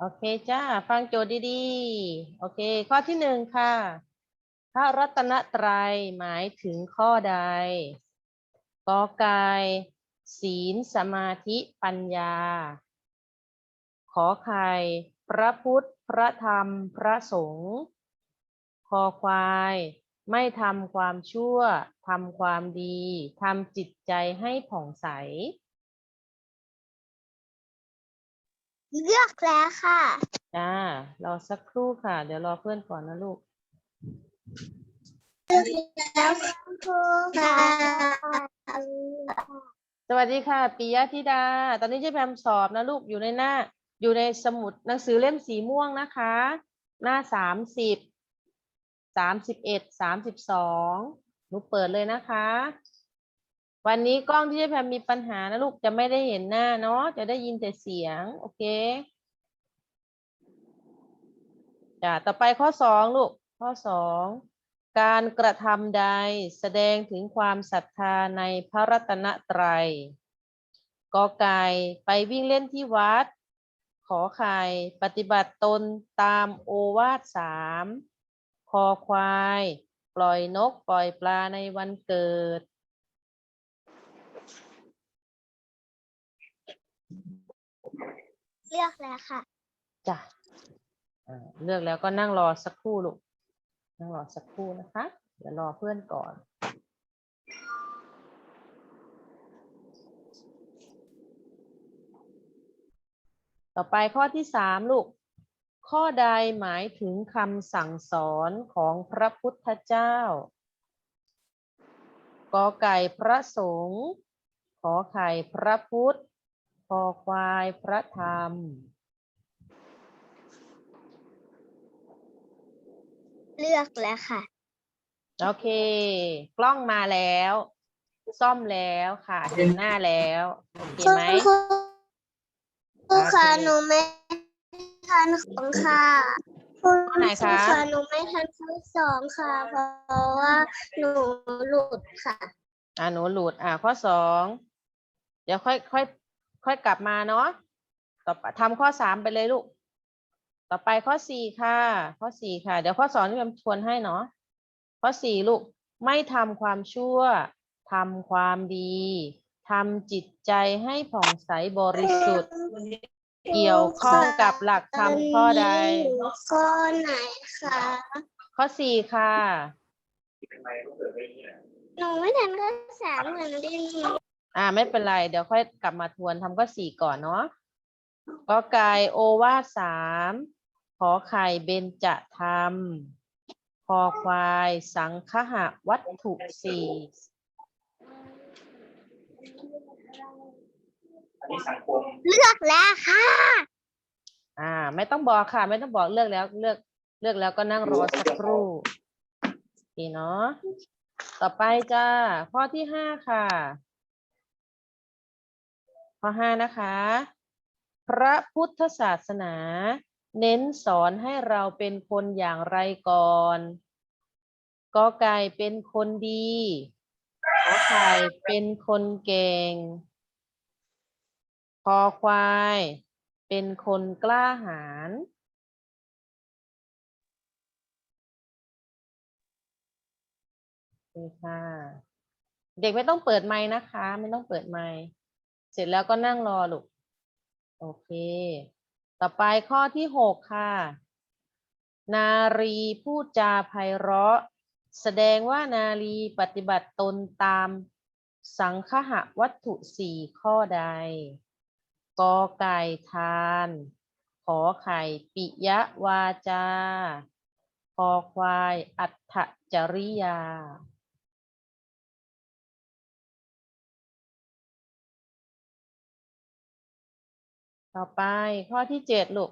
โอเคจ้า ฟังโจทย์ดีๆ โอเค ข้อที่หนึ่งค่ะ พระรัตนตรัยหมายถึงข้อใดกอไก่ศีลสมาธิปัญญา ขอไข่พระพุทธ พระธรรม พระสงฆ์คอควาย ไม่ทำความชั่วทำความดีทำจิตใจให้ผ่องใส เลือกแล้วค่ะจ้ารอสักครู่ค่ะ เดี๋ยวรอเพื่อนก่อนนะลูกแล้วครูค่ะสวัสดีค่ะปิยะธิดา ตอนนี้เจ๊แพมสอบนะลูกอยู่ในหน้า อยู่ในสมุดหนังสือเล่มสีม่วงนะคะ หน้าสามสิบสามสิบเอ็ดสามสิบสองหนูเปิดเลยนะคะ วันนี้กล้องที่เจ๊แพมมีปัญหานะลูกจะไม่ได้เห็นหน้าเนาะจะได้ยินแต่เสียง โอเคจ้ะต่อไปข้อสองลูก ข้อสองการกระทำใดแสดงถึงความศรัทธาในพระรัตนตรัยกอไก่ไปวิ่งเล่นที่วัด ขอไข่ปฏิบัติตนตามโอวาทสามคอควาย ปล่อยนกปล่อยปลาในวันเกิด เลือกแล้วค่ะ จ้ะอ่าเลือกแล้วก็นั่งรอสักครู่ลูก นั่งรอสักครู่นะคะ เดี๋ยวรอเพื่อนก่อน ต่อไปข้อที่สามลูก ข้อใดหมายถึงคำสั่งสอนของพระพุทธเจ้ากอไก่พระสงฆ์ขอไข่พระพุทธ คอควายพระธรรม เลือกแล้วค่ะ โอเค กล้องมาแล้ว ซ่อมแล้วค่ะเห็นหน้าแล้วโอเคไหมครูครูค่ะโอเคหนูไม่ทันของค่ะคุณข้อไหนคะค่ะหนูไม่ทันข้อสองค่ะ เพราะว่าหนูหลุดค่ะ อ่าหนูหลุด อ่าข้อสอง เดี๋ยวค่อยค่อย ค่อยกลับมาเนาะต่อไปทำข้อสามไปเลยลูก ต่อไปข้อสี่ค่ะ ข้อสี่ค่ะ เดี๋ยวข้อสองนี่ผมชวนให้เนาะ ข้อสี่ลูก ไม่ทำความชั่วทำความดีทำจิตใจให้ผ่องใสบริสุทธิ์ เกี่ยวข้องกับหลักธรรมข้อใด ข้อไหนคะ ข้อสี่ค่ะ หนูไม่ทันข้อสามเหมือนดิน อ่าไม่เป็นไร เดี๋ยวค่อยกลับมาทวนทำข้อสี่ก่อนเนาะก็ไก่โอวาทสามขอไข่เบญจธรรมคอควายสังคหะวัตถุสี่อันนี้สังคมเลือกแล้วค่ะ อ่า ไม่ต้องบอกค่ะ ไม่ต้องบอกเลือกแล้วเลือกเลือกแล้วก็นั่งรอสักครู่โอเคเนาะต่อไปจ้าข้อที่ห้าค่ะ ข้อห้านะคะ พระพุทธศาสนา เน้นสอนให้เราเป็นคนอย่างไรก่อนกอไก่เป็นคนดีขอไข่เป็นคนเก่งคอควาย เป็นคนกล้าหาญโอเคค่ะ เด็กไม่ต้องเปิดไมค์นะคะ ไม่ต้องเปิดไมค์ ร็จแล้วก็นั่งรอลูก โอเค ต่อไปข้อที่หกค่ะ นารีพูดจาไพเราะ แสดงว่านารีปฏิบัติตนตามสังคหะวัตถุสี่ข้อใด กอไก่ทาน ขอไข่ปิยวาจา คอควายอัฏฐจริยา ต่อไปข้อที่เจ็ดลูก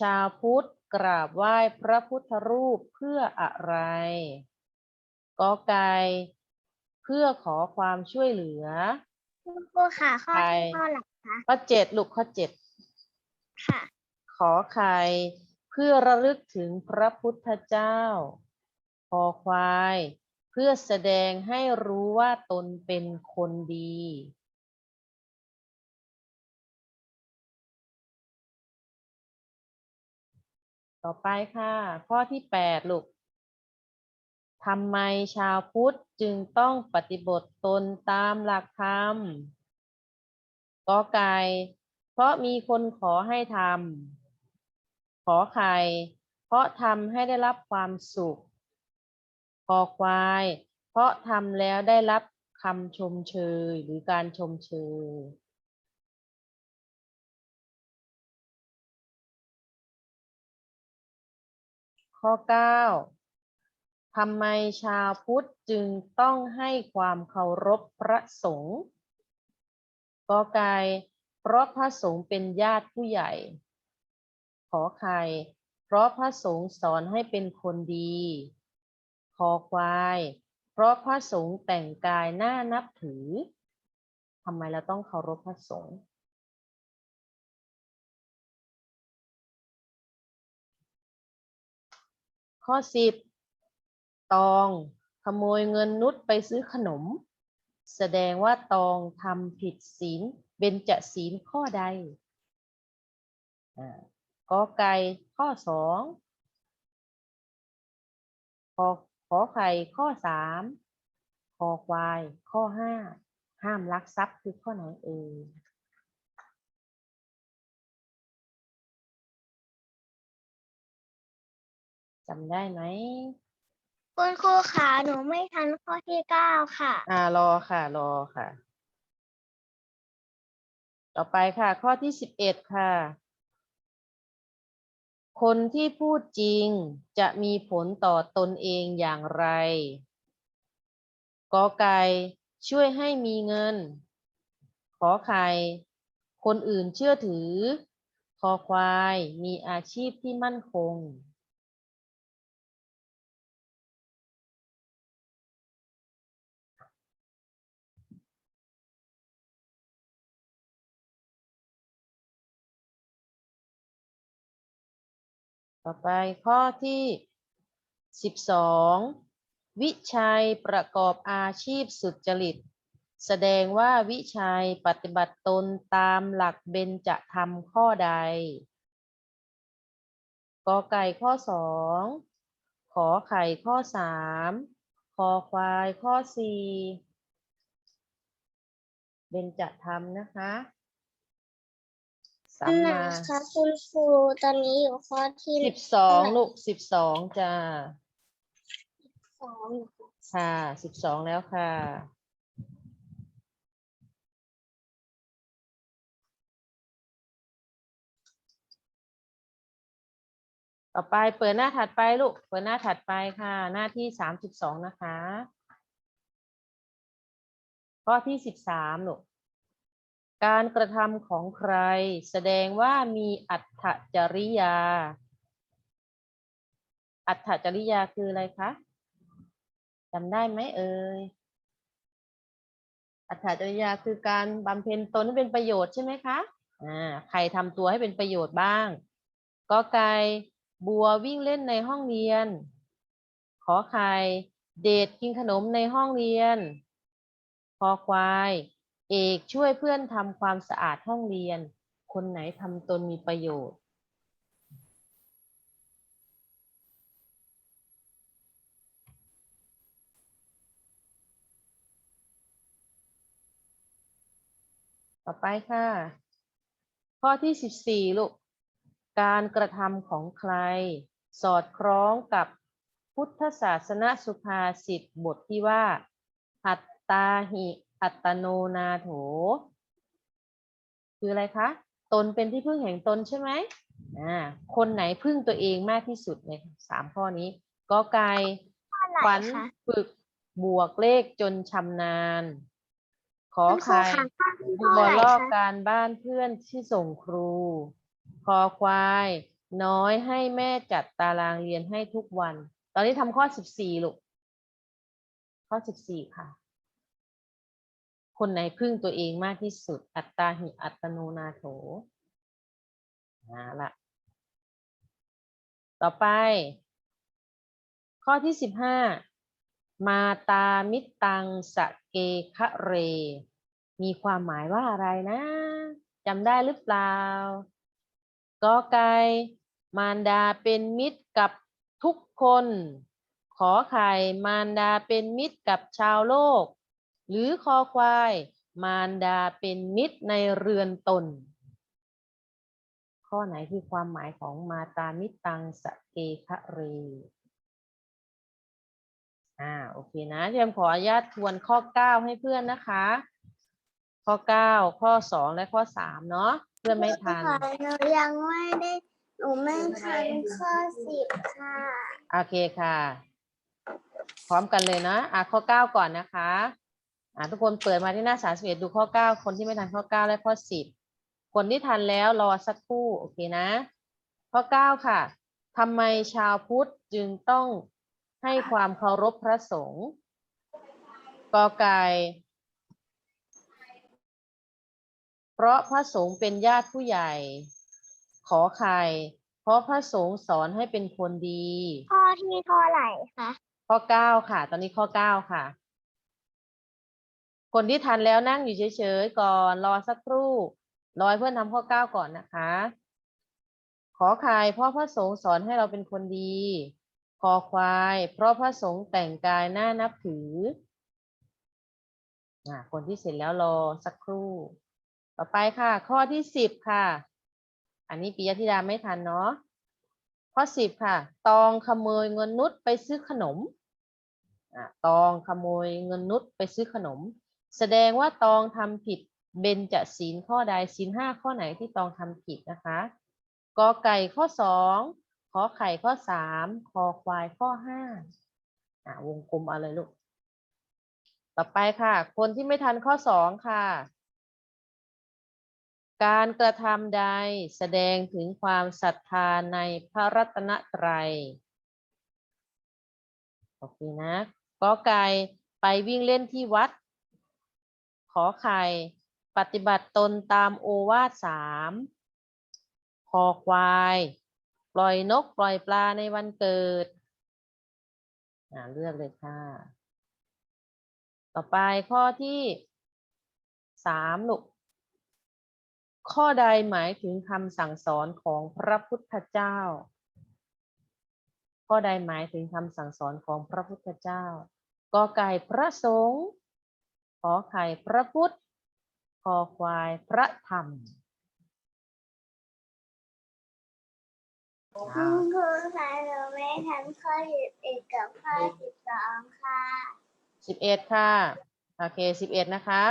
ชาวพุทธกราบไหว้พระพุทธรูปเพื่ออะไรกอไก่เพื่อขอความช่วยเหลือคุณครูค่ะข้อไปข้อหลักคะข้อเจ็ดลูกข้อเจ็ดค่ะ ขอไข่เพื่อระลึกถึงพระพุทธเจ้าคอควาย เพื่อแสดงให้รู้ว่าตนเป็นคนดี ต่อไปค่ะ ข้อที่แปดลูกทำไมชาวพุทธจึงต้องปฏิบัติตนตามหลักธรรมกอไก่เพราะมีคนขอให้ทำขอไข่เพราะทำให้ได้รับความสุขคอควาย เพราะทำแล้วได้รับคำชมเชยหรือการชมเชย ข้อ 9ทำไมชาวพุทธจึงต้องให้ความเคารพพระสงฆ์กอไก่เพราะพระสงฆ์เป็นญาติผู้ใหญ่ ขอไข่เพราะพระสงฆ์สอนให้เป็นคนดี คอควาย เพราะพระสงฆ์แต่งกายน่านับถือทำไมเราต้องเคารพพระสงฆ์ ข้อสิบตองขโมยเงินนุชไปซื้อขนม แสดงว่าตองทำผิดศีลเบญจศีลข้อใดอ่ากอไก่ข้อสองขอขอไข่ข้อสามคอควาย ข้อห้าห้ามลักทรัพย์คือข้อไหนเอ่ย จำได้ไหมคุณครูขาหนูไม่ทันข้อที่เก้าค่ะ อ่ารอค่ะ รอค่ะ ต่อไปค่ะ ข้อที่สิบเอ็ดค่ะ คนที่พูดจริงจะมีผลต่อตนเองอย่างไร กอไก่ช่วยให้มีเงิน ขอไข่คนอื่นเชื่อถือ คอควายมีอาชีพที่มั่นคง ต่อไปข้อที่สิบสองวิชัยประกอบอาชีพสุจริต แสดงว่าวิชัยปฏิบัติตนตามหลักเบญจธรรมข้อใดกอไก่ข้อสองขอไข่ข้อสามคอควายข้อสี่เบญจธรรมนะคะ สัมไหนมาคะคุณครูตอนนี้อยู่ข้อที่สิบสองลูกสิบสองจ้าสองค่ะสิบสองแล้วค่ะ ต่อไปเปิดหน้าถัดไปลูก เปิดหน้าถัดไปค่ะ หน้าที่สามสิบสองนะคะ ข้อที่สิบสามลูก การกระทำของใคร แสดงว่ามีอัตถจริยา อัตถจริยาคืออะไรคะจำได้ไหมเอ่ยอัตถจริยาคือการบำเพ็ญตนให้เป็นประโยชน์ใช่ไหมคะอ่าใครทำตัวให้เป็นประโยชน์บ้าง ก็ไก่บัววิ่งเล่นในห้องเรียน ขอไข่เดทกินขนมในห้องเรียน คอควาย เอกช่วยเพื่อนทำความสะอาดห้องเรียน คนไหนทำตนมีประโยชน์ ต่อไปค่ะ ข้อที่สิบสี่ลูก การกระทำของใคร สอดคล้องกับพุทธศาสนสุภาษิตบทที่ว่า อัตตาหิ อัตโนนาโถ คืออะไรคะ ตนเป็นที่พึ่งแห่งตนใช่ไหมอ่าคนไหนพึ่งตัวเองมากที่สุดในสามข้อนี้ก็ไก่ข้อไหนขวัญคะฝึกบวกเลขจนชำนาญ ขอคุณครูไข่คะข้อที่ดูเท่าบอไหลร่ลอกคะการบ้านเพื่อนที่ส่งครู คอควาย น้อยให้แม่จัดตารางเรียนให้ทุกวัน ตอนนี้ทำข้อสิบสี่ลูก ข้อสิบสี่ค่ะ คนไหนพึ่งตัวเองมากที่สุด อัตตาหิอัตโนนาโถเอาละต่อไป ข้อที่สิบห้ามาตามิตังสะเกคะเร มีความหมายว่าอะไรนะจำได้หรือเปล่ากอไกมารดาเป็นมิตรกับทุกคน ขอไข่มารดาเป็นมิตรกับชาวโลก หรือคอควาย มารดาเป็นมิตรในเรือนตน ข้อไหนคือความหมายของมาตามิตังสะเกคะเรอ่าโอเคนะเทียมขออนุญาตทวนข้อ 9 ให้เพื่อนนะคะ ข้อ 9 ข้อ 2 และข้อ 3 เนาะเพื่อนไม่ทันค่ะหนูยังไม่ได้หนูไม่ทันข้อสิบค่ะ โอเคค่ะ พร้อมกันเลยนะอะข้อ 9 ก่อนนะคะ อะทุกคนเปิดมาที่หน้า31ดูข้อ9คนที่ไม่ทันข้อ9และข้อ10คนที่ทันแล้วรอสักครู่โอเคนะ ข้อ9ค่ะทำไมชาวพุทธจึงต้องให้ความเคารพพระสงฆ์กอไก่เพราะพระสงฆ์เป็นญาติผู้ใหญ่ ขอไข่เพราะพระสงฆ์สอนให้เป็นคนดี ข้อที่เท่าไหร่คะข้อเก้าค่ะ ตอนนี้ข้อเก้าค่ะ คนที่ทันแล้วนั่งอยู่เฉยๆก่อนรอสักครู่รอให้เพื่อนทำข้อเก้าก่อนนะคะ ขอควายเพราะพระสงฆ์สอนให้เราเป็นคนดีคอควาย เพราะพระสงฆ์แต่งกายน่านับถืออ่าคนที่เสร็จแล้วรอสักครู่ ต่อไปค่ะ ข้อที่สิบค่ะ อันนี้ปิยธิดาไม่ทันเนาะข้อสิบค่ะ ตองขโมยเงินนุชไปซื้อขนมอะตองขโมยเงินนุชไปซื้อขนม แสดงว่าตองทำผิดเบญจะศีลข้อใดศีลห้าข้อไหนที่ตองทำผิดนะคะกอไก่ข้อสองขอไข่ข้อสามคอควายข้อห้าอะวงกลมอาเลยลูก ต่อไปค่ะ คนที่ไม่ทันข้อสองค่ะ การกระทำใดแสดงถึงความศรัทธาในพระรัตนตรัยโอเคนะกอไก่ไปวิ่งเล่นที่วัด อไข่ ปฏิบัติตนตามโอวาทสามคอควาย ปล่อยนกปล่อยปลาในวันเกิดอ่าเลือกเลยค่ะ ต่อไปข้อที่สามลูกข้อใดหมายถึงคำสั่งสอนของพระพุทธเจ้า ข้อใดหมายถึงคำสั่งสอนของพระพุทธเจ้ากอไก่พระสงฆ์ ขอไข่พระพุทธคอควายพระธรรมคุณครูคะหนูไม่ทันข้อสิบเอ็ดกับข้อสิบสองค่ะสิบเอ็ดค่ะ โอเคสิบเอ็ดนะคะ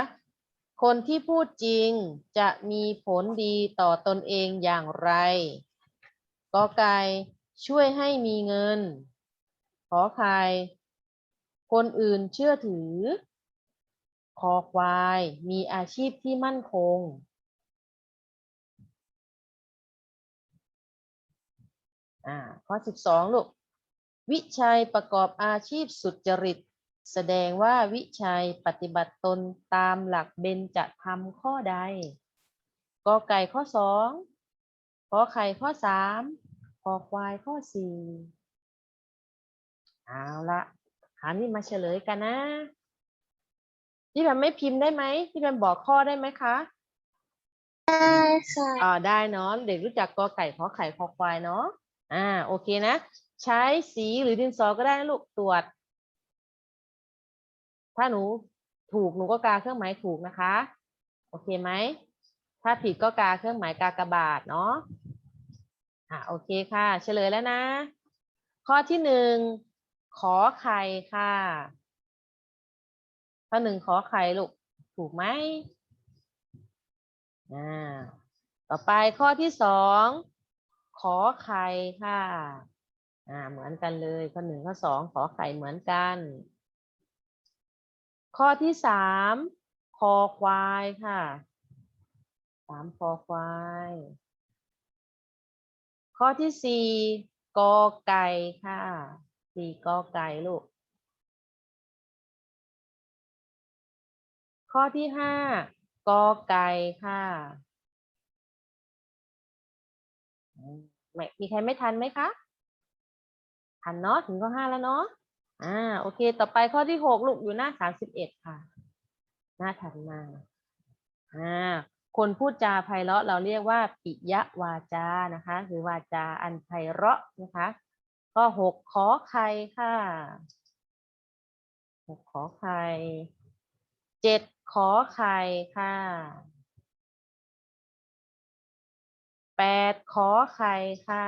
คนที่พูดจริงจะมีผลดีต่อตนเองอย่างไรกอไก่ช่วยให้มีเงิน ขอไข่คนอื่นเชื่อถือ คอควายมีอาชีพที่มั่นคง อ่า ข้อสิบสองลูก วิชัยประกอบอาชีพสุจริต แสดงว่าวิชัยปฏิบัติตนตามหลักเบญจธรรมข้อใดกอไก่ข้อสองขอไข่ข้อสามคอควายข้อสี่เอาละถามนี่มาเฉลยกันนะ พี่แบมไม่พิมพ์ได้ไหมพี่แบมบอกข้อได้ไหมคะได้ค่ะอ่าได้เนาะเด็กรู้จักกอไก่ขอไข่คอควายเนาะอ่าโอเคนะ ใช้สีหรือดินสอก็ได้นะลูกตรวจ ถ้าหนูถูกหนูก็กาเครื่องหมายถูกนะคะ โอเคไหมถ้าผิดก็กาเครื่องหมายกากบาทเนาะอะโอเคค่ะ เฉลยแล้วนะ ข้อที่หนึ่งขอไข่ค่ะ ข้อหนึ่งขอไข่ลูก ถูกไหมอ่าต่อไปข้อที่สองขอไข่ค่ะอ่าเหมือนกันเลย ข้อหนึ่งข้อสองขอไข่เหมือนกัน ข้อที่สามคอควายค่ะสามคอควาย ข้อที่สี่กอไก่ค่ะสี่กอไก่ลูก ข้อที่ห้ากอไก่ค่ะมไม่มีใครไม่ทันไหมคะ ทันเนาะถึงข้อห้าแล้วเนาะอ่าโอเค ต่อไปข้อที่หกลูกอยู่หน้าสามสิบเอ็ดค่ะ หน้าถัดมาอ่าคนพูดจาไพเราะเราเรียกว่า ปิยวาจานะคะคือวาจาอันไพเราะนะคะข้อหกขอไข่ค่ะหกขอไข่เจ็ด ขอไข่ค่ะแปดขอไข่ค่ะ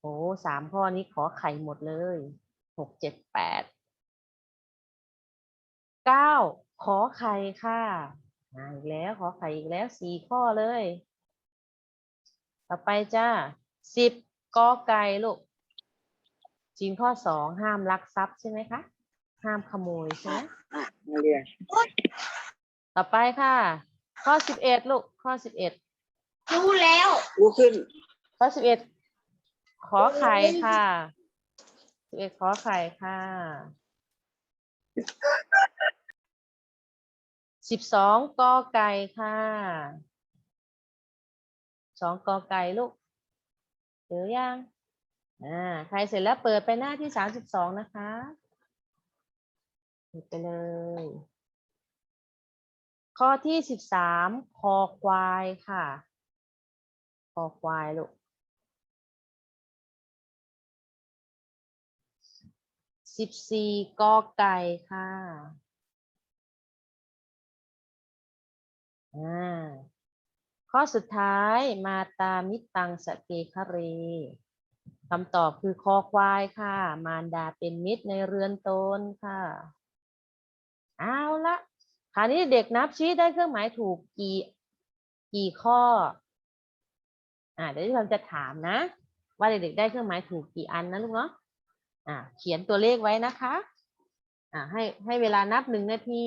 โอ้สามข้อนี้ขอไข่หมดเลยหกเจ็ดแปดเก้าขอไข่ค่ะมาอีกแล้วขอไข่อีกแล้วสี่ข้อเลย ต่อไปจ้าสิบกอไก่ลูกจีนข้อสองห้ามลักทรัพย์ใช่ไหมคะ ห้ามขโมยใช่ไหมอะมาเรียนต่อไปค่ะ ข้อสิบเอ็ดลูก ข้อสิบเอ็ดรู้แล้วลุกขึ้น ข้อสิบเอ็ดขอไข่ค่ะสิบเอ็ดขอไข่ค่ะสิบสองกอไก่ค่ะสองกอไก่ลูกเจอยังอ่าใครเสร็จแล้วเปิดไปหน้าที่สามสิบสองนะคะ เปิดไปเลย ข้อที่สิบสามคอควายค่ะ คอควายลูกสิบสี่กอไก่ค่ะอ่าข้อสุดท้ายมาตามิตังสเกคะเรคำตอบคือคอควายค่ะ มารดาเป็นมิตรในเรือนตนค่ะ เอาละคราวนี้เด็กนับชี้ได้เครื่องหมายถูกกี่กี่ข้อ อ่าเดี๋ยวที่เราจะถามนะ ว่าเด็กๆได้เครื่องหมายถูกกี่อันนะลูกเนาะอ่า เขียนตัวเลขไว้นะคะ อ่า ให้ให้เวลานับหนึ่งนาที